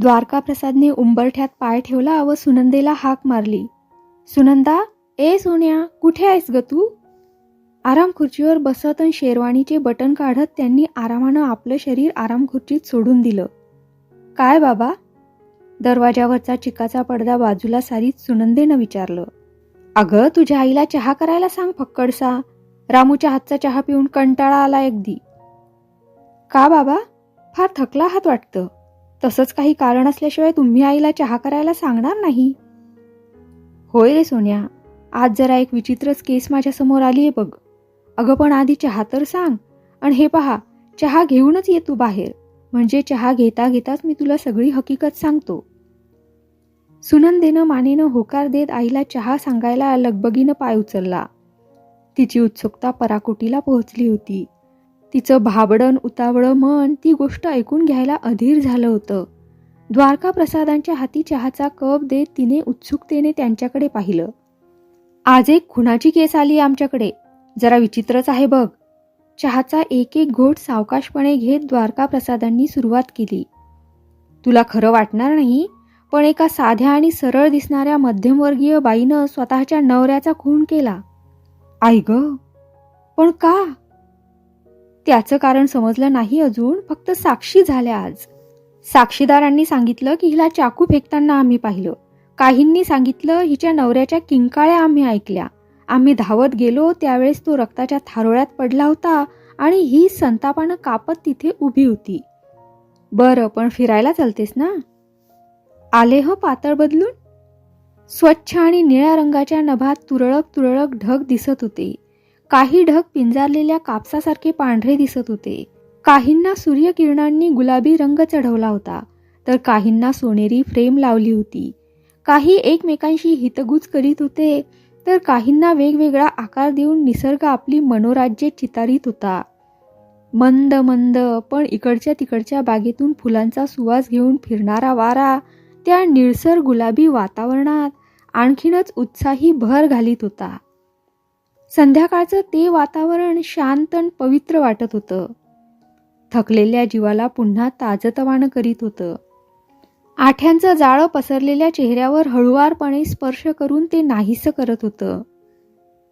द्वारकाप्रसादने उंबरठ्यात पाय ठेवला व सुनंदेला हाक मारली. सुनंदा ए सोन्या कुठे आहेस ग तू? आराम खुर्चीवर बसत आणि शेरवाणीचे बटन काढत त्यांनी आरामानं आपलं शरीर आराम खुर्चीत सोडून दिलं. काय बाबा? दरवाजावरचा चिकाचा पडदा बाजूला सारीत सुनंदेनं विचारलं. अगं तुझ्या आईला चहा करायला सांग फक्कडसा. रामूच्या हातचा चहा पिऊन कंटाळा आला अगदी का बाबा? फार थकला हात वाटतं. तसंच काही कारण असल्याशिवाय तुम्ही आईला चहा करायला सांगणार नाही. होय रे सोन्या आज जरा एक विचित्रच केस माझ्यासमोर आली आहे बघ. अगं पण आधी चहा तर सांग. आणि हे पहा चहा घेऊनच ये तू बाहेर. म्हणजे चहा घेता घेताच मी तुला सगळी हकीकत सांगतो. सुनंदेनं मानेनं होकार देत आईला चहा सांगायला लगबगीनं पाय उचलला. तिची उत्सुकता पराकोटीला पोहोचली होती. तिचं भाबडण उतावळं मन ती गोष्ट ऐकून घ्यायला अधीर झालं होतं. द्वारका प्रसादांच्या हाती चहाचा कप देत तिने उत्सुकतेने त्यांच्याकडे पाहिलं. आज एक खुनाची केस आली आमच्याकडे. जरा विचित्रच आहे बघ. चहाचा एक एक घोट सावकाशपणे घेत द्वारका प्रसादांनी सुरुवात केली. तुला खरं वाटणार नाही पण एका साध्या आणि सरळ दिसणाऱ्या मध्यमवर्गीय बाईनं स्वतःच्या नवऱ्याचा खून केला. आई ग. पण का? त्याचं कारण समजलं नाही अजून फक्त साक्षी झाल्या आज. साक्षीदारांनी सांगितलं की हिला चाकू फेकताना आम्ही पाहिलं. काहींनी सांगितलं हिच्या नवऱ्याच्या किंकाळ्या आम्ही ऐकल्या. आम्ही धावत गेलो त्यावेळेस तो रक्ताच्या थारोळ्यात पडला होता आणि ही संतापानं कापत तिथे उभी होती. बरं पण फिरायला चालतेस ना? आले ह पातळ बदलून? स्वच्छ आणि निळ्या रंगाच्या नभात तुरळक तुरळक ढग दिसत होते. काही ढग पिंजारलेल्या कापसासारखे पांढरे दिसत होते. काहींना सूर्यकिरणांनी गुलाबी रंग चढवला होता तर काहींना सोनेरी फ्रेम लावली होती. काही एकमेकांशी हितगुज करीत होते तर काहींना वेगवेगळा आकार देऊन निसर्ग आपली मनोराज्ये चितारीत होता. मंद मंद पण इकडच्या तिकडच्या बागेतून फुलांचा सुवास घेऊन फिरणारा वारा त्या निळसर गुलाबी वातावरणात आणखीनच उत्साही भर घालीत होता. संध्याकाळचं ते वातावरण शांत आणि पवित्र वाटत होतं. थकलेल्या जीवाला पुन्हा ताजतवानं करीत होतं. आठ्यांचं जाळं पसरलेल्या चेहऱ्यावर हळुवारपणे स्पर्श करून ते नाहीसं करत होतं.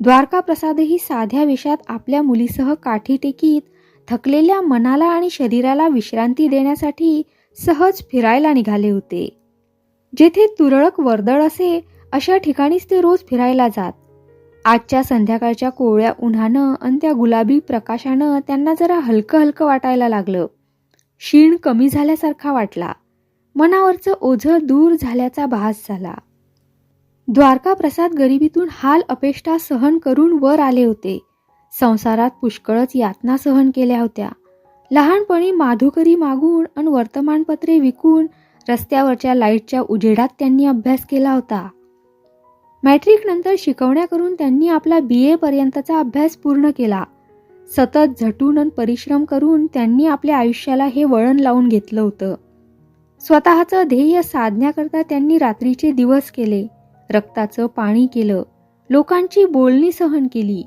द्वारका प्रसादही साध्या वेशात आपल्या मुलीसह काठी टेकीत थकलेल्या मनाला आणि शरीराला विश्रांती देण्यासाठी सहज फिरायला निघाले होते. जेथे तुरळक वर्दळ असे अशा ठिकाणीच ते रोज फिरायला जात. आजच्या संध्याकाळच्या कोवळ्या उन्हानं आणि त्या गुलाबी प्रकाशानं त्यांना जरा हलकं हलकं वाटायला लागलं. क्षीण कमी झाल्यासारखा वाटला. मनावरचं ओझं दूर झाल्याचा भास झाला. द्वारका प्रसाद गरिबीतून हाल अपेष्टा सहन करून वर आले होते. संसारात पुष्कळच यातना सहन केल्या होत्या. लहानपणी माधुकरी मागून आणि वर्तमानपत्रे विकून रस्त्यावरच्या लाईटच्या उजेडात त्यांनी अभ्यास केला होता. मॅट्रिक नंतर शिकवण्या करून त्यांनी आपला बी ए पर्यंतचा अभ्यास पूर्ण केला. सतत झटून आणि परिश्रम करून त्यांनी आपल्या आयुष्याला हे वळण लावून घेतलं होतं. स्वतःचं ध्येय साधण्याकरता त्यांनी रात्रीचे दिवस केले. रक्ताचं पाणी केलं. लोकांची बोलणी सहन केली.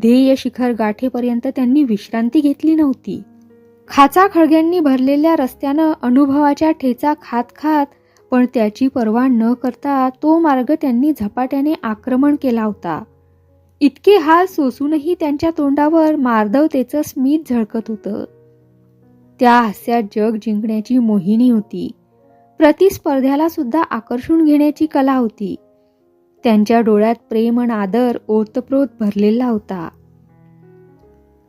ध्येय शिखर गाठेपर्यंत त्यांनी विश्रांती घेतली नव्हती. खाचा खळग्यांनी भरलेल्या रस्त्यानं अनुभवाच्या ठेचा खात खात पण त्याची पर्वा न करता तो मार्ग त्यांनी झपाट्याने आक्रमण केला होता. इतके हाल सोसूनही त्यांच्या तोंडावर मार्दवतेचं स्मित झळकत होतं. त्या हास्यात जग जिंकण्याची मोहिनी होती. प्रतिस्पर्ध्याला सुद्धा आकर्षून घेण्याची कला होती. त्यांच्या डोळ्यात प्रेम आणि आदर ओतप्रोत भरलेला होता.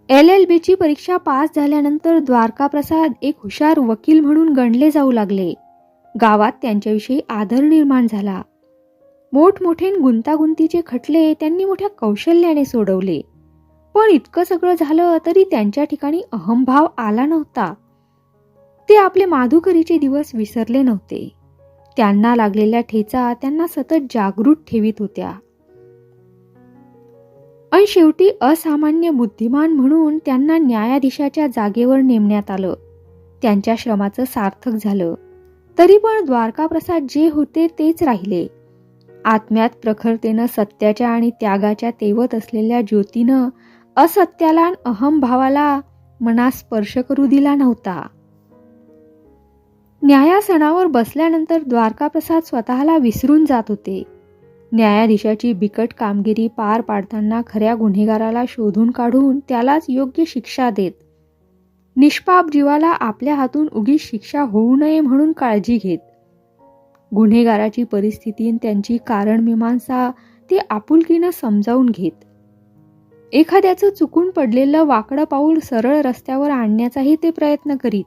एल एल बीची परीक्षा पास झाल्यानंतर द्वारका प्रसाद एक हुशार वकील म्हणून गणले जाऊ लागले. गावात त्यांच्याविषयी आदर निर्माण झाला. मोठमोठे गुंतागुंतीचे खटले त्यांनी मोठ्या कौशल्याने सोडवले. पण इतकं सगळं झालं तरी त्यांच्या ठिकाणी अहंभाव आला नव्हता. ते आपले माधुकरीचे दिवस विसरले नव्हते. त्यांना लागलेल्या ठेचा त्यांना सतत जागृत ठेवीत होत्या. आणि शेवटी असामान्य बुद्धिमान म्हणून त्यांना न्यायाधीशाच्या जागेवर नेमण्यात आलं. त्यांच्या श्रमाचं सार्थक झालं. तरी पण द्वारकाप्रसाद जे होते तेच राहिले. आत्म्यात प्रखरतेनं सत्याच्या आणि त्यागाच्या तेवत असलेल्या ज्योतीनं असत्याला अहमभावाला मनास स्पर्श करू दिला नव्हता. न्यायासनावर बसल्यानंतर द्वारकाप्रसाद स्वतःला विसरून जात होते. न्यायाधीशाची बिकट कामगिरी पार पाडताना खऱ्या गुन्हेगाराला शोधून काढून त्यालाच योग्य शिक्षा देत निष्पाप जीवाला आपल्या हातून उगीच शिक्षा होऊ नये म्हणून काळजी घेत. गुन्हेगाराची परिस्थिती आणि त्यांची कारणमीमांसा ते आपुलकीनं समजावून घेत. एखाद्याचं चुकून पडलेलं वाकडं पाऊल सरळ रस्त्यावर आणण्याचाही ते प्रयत्न करीत.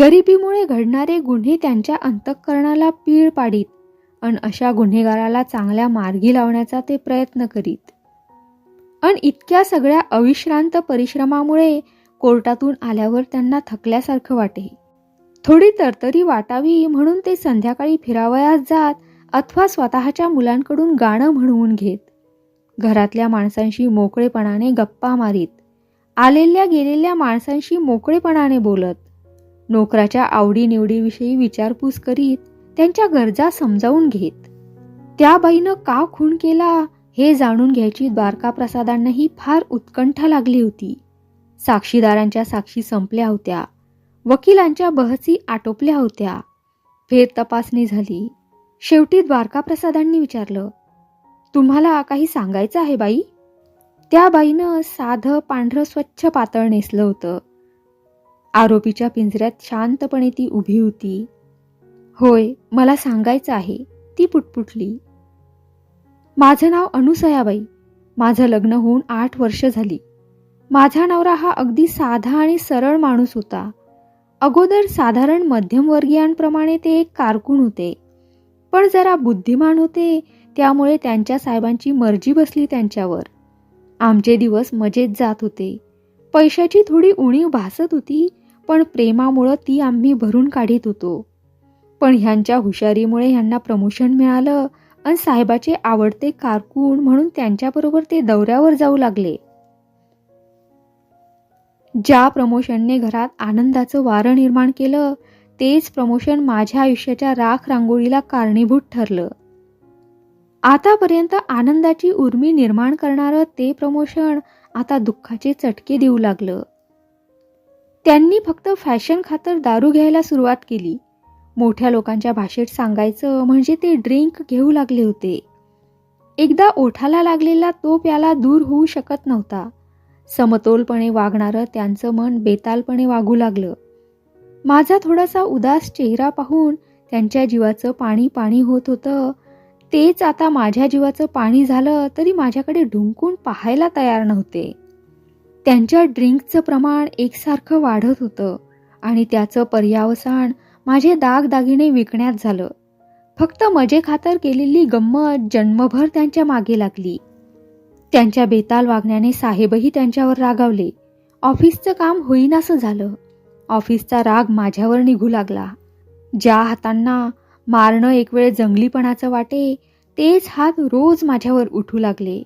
गरिबीमुळे घडणारे गुन्हे त्यांच्या अंतःकरणाला पीळ पाडीत अन अशा गुन्हेगाराला चांगल्या मार्गी लावण्याचा ते प्रयत्न करीत. अन इतक्या सगळ्या अविश्रांत परिश्रमामुळे कोर्टातून आल्यावर त्यांना थकल्यासारखं वाटे. थोडी तरतरी वाटावी म्हणून ते संध्याकाळी फिरावयास जात अथवा स्वतःच्या मुलांकडून गाणं म्हणवून घेत. घरातल्या माणसांशी मोकळेपणाने गप्पा मारीत. आलेल्या गेलेल्या माणसांशी मोकळेपणाने बोलत. नोकराच्या आवडीनिवडीविषयी विचारपूस करीत त्यांच्या गरजा समजावून घेत. त्या बाईनं का खून केला हे जाणून घ्यायची द्वारकाप्रसादांनाही फार उत्कंठा लागली होती. साक्षीदारांच्या साक्षी संपल्या होत्या. वकिलांच्या बहसी आटोपल्या होत्या. फेर तपासणी झाली. शेवटी द्वारकाप्रसादांनी विचारलं तुम्हाला काही सांगायचं आहे बाई? त्या बाईनं साधं पांढरं स्वच्छ पातळ नेसलं होतं. आरोपीच्या पिंजऱ्यात शांतपणे ती उभी होती. होय मला सांगायचं आहे. ती पुटपुटली. माझं नाव अनुसयाबाई. माझं लग्न होऊन आठ वर्ष झाली. माझा नवरा हा अगदी साधा आणि सरळ माणूस होता. अगोदर साधारण मध्यमवर्गीयांप्रमाणे ते एक कारकून होते. पण जरा बुद्धिमान होते त्यामुळे त्यांच्या साहेबांची मर्जी बसली त्यांच्यावर. आमचे दिवस मजेत जात होते. पैशाची थोडी उणीव भासत होती पण प्रेमामुळं ती आम्ही भरून काढीत होतो. पण ह्यांच्या हुशारीमुळे ह्यांना प्रमोशन मिळालं आणि साहेबाचे आवडते कारकून म्हणून त्यांच्याबरोबर ते दौऱ्यावर जाऊ लागले. ज्या प्रमोशनने घरात आनंदाचं वारं निर्माण केलं तेच प्रमोशन माझ्या आयुष्याच्या राख रांगोळीला कारणीभूत ठरलं. आतापर्यंत आनंदाची उर्मी निर्माण करणारं ते प्रमोशन आता दुःखाचे चटके देऊ लागलं. त्यांनी फक्त फॅशन खातर दारू घ्यायला सुरुवात केली. मोठ्या लोकांच्या भाषेत सांगायचं म्हणजे ते ड्रिंक घेऊ लागले होते. एकदा ओठाला लागलेला तो प्याला दूर होऊ शकत नव्हता. समतोलपणे वागणारं त्यांचं मन बेतालपणे वागू लागलं. माझा थोडासा उदास चेहरा पाहून त्यांच्या जीवाचं पाणी पाणी होत होतं. तेच आता माझ्या जीवाचं पाणी झालं तरी माझ्याकडे ढुंकून पाहायला तयार नव्हते. त्यांच्या ड्रिंकचं प्रमाण एकसारखं वाढत होतं आणि त्याचं पर्यावसान माझे दागदागिने विकण्यात झालं. फक्त मजे खातर केलेली गंमत जन्मभर त्यांच्या मागे लागली. त्यांच्या बेताल वागण्याने साहेबही त्यांच्यावर रागावले. ऑफिसचं काम होईनासं झालं. ऑफिसचा राग माझ्यावर निघू लागला. ज्या हातांना मारणं एक वेळ जंगलीपणाचं वाटे तेच हात रोज माझ्यावर उठू लागले.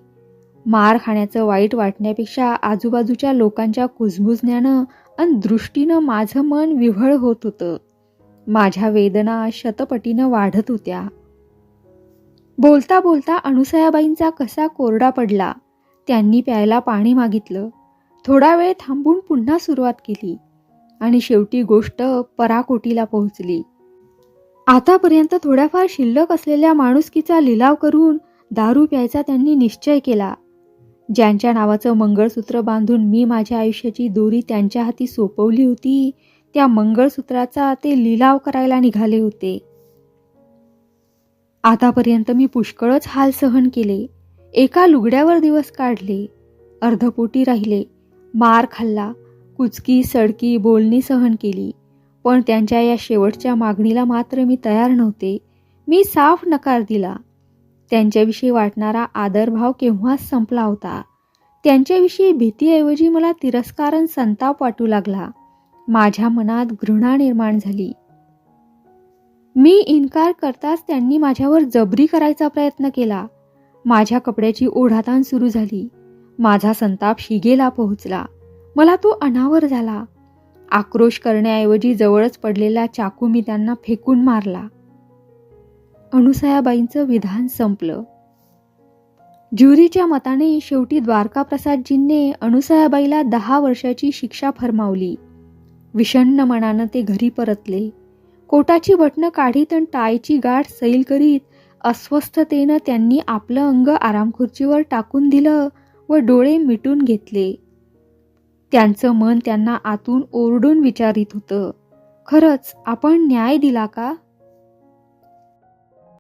मार खाण्याचं वाईट वाटण्यापेक्षा आजूबाजूच्या लोकांच्या कुजबुजण्यानं आणि दृष्टीनं माझं मन विव्हळ होत होतं. माझ्या वेदना शतपटीनं वाढत होत्या. बोलता बोलता अनुसयाबाईंचा कसा कोरडा पडला. त्यांनी प्यायला पाणी मागितलं. थोडा वेळ थांबून पुन्हा सुरुवात केली आणि शेवटी गोष्ट पराकोटीला पोहोचली. आतापर्यंत थोड्याफार शिल्लक असलेल्या माणुसकीचा लिलाव करून दारू प्यायचा त्यांनी निश्चय केला. ज्यांच्या नावाचं मंगळसूत्र बांधून मी माझ्या आयुष्याची दोरी त्यांच्या हाती सोपवली होती त्या मंगळसूत्राचा ते लिलाव करायला निघाले होते. आतापर्यंत मी पुष्कळच हाल सहन केले. एका लुगड्यावर दिवस काढले. अर्धपोटी राहिले. मार खाल्ला. कुचकी सडकी बोलणी सहन केली. पण त्यांच्या या शेवटच्या मागणीला मात्र मी तयार नव्हते. मी साफ नकार दिला. त्यांच्याविषयी वाटणारा आदरभाव केव्हाच संपला होता. त्यांच्याविषयी भीतीऐवजी मला तिरस्कार संताप वाटू लागला. माझ्या मनात घृणा निर्माण झाली. मी इन्कार करताच त्यांनी माझ्यावर जबरी करायचा प्रयत्न केला. माझ्या कपड्याची ओढाताण सुरू झाली. माझा संताप शिगेला पोहोचला. मला तो अनावर झाला. आक्रोश करण्याऐवजी जवळच पडलेला चाकू मी त्यांना फेकून मारला. अनुसयाबाईंचं विधान संपलं. ज्युरीच्या मताने शेवटी द्वारकाप्रसादजींनी अनुसयाबाईला दहा वर्षाची शिक्षा फरमावली. विषण्ण मनानं ते घरी परतले. कोटाची बटणं काढीत आणि टायची गाठ सैल करीत अस्वस्थतेनं त्यांनी आपलं अंग आरामखुर्चीवर टाकून दिलं व डोळे मिटून घेतले. त्यांचं मन त्यांना आतून ओरडून विचारित होतं. खरंच आपण न्याय दिला का?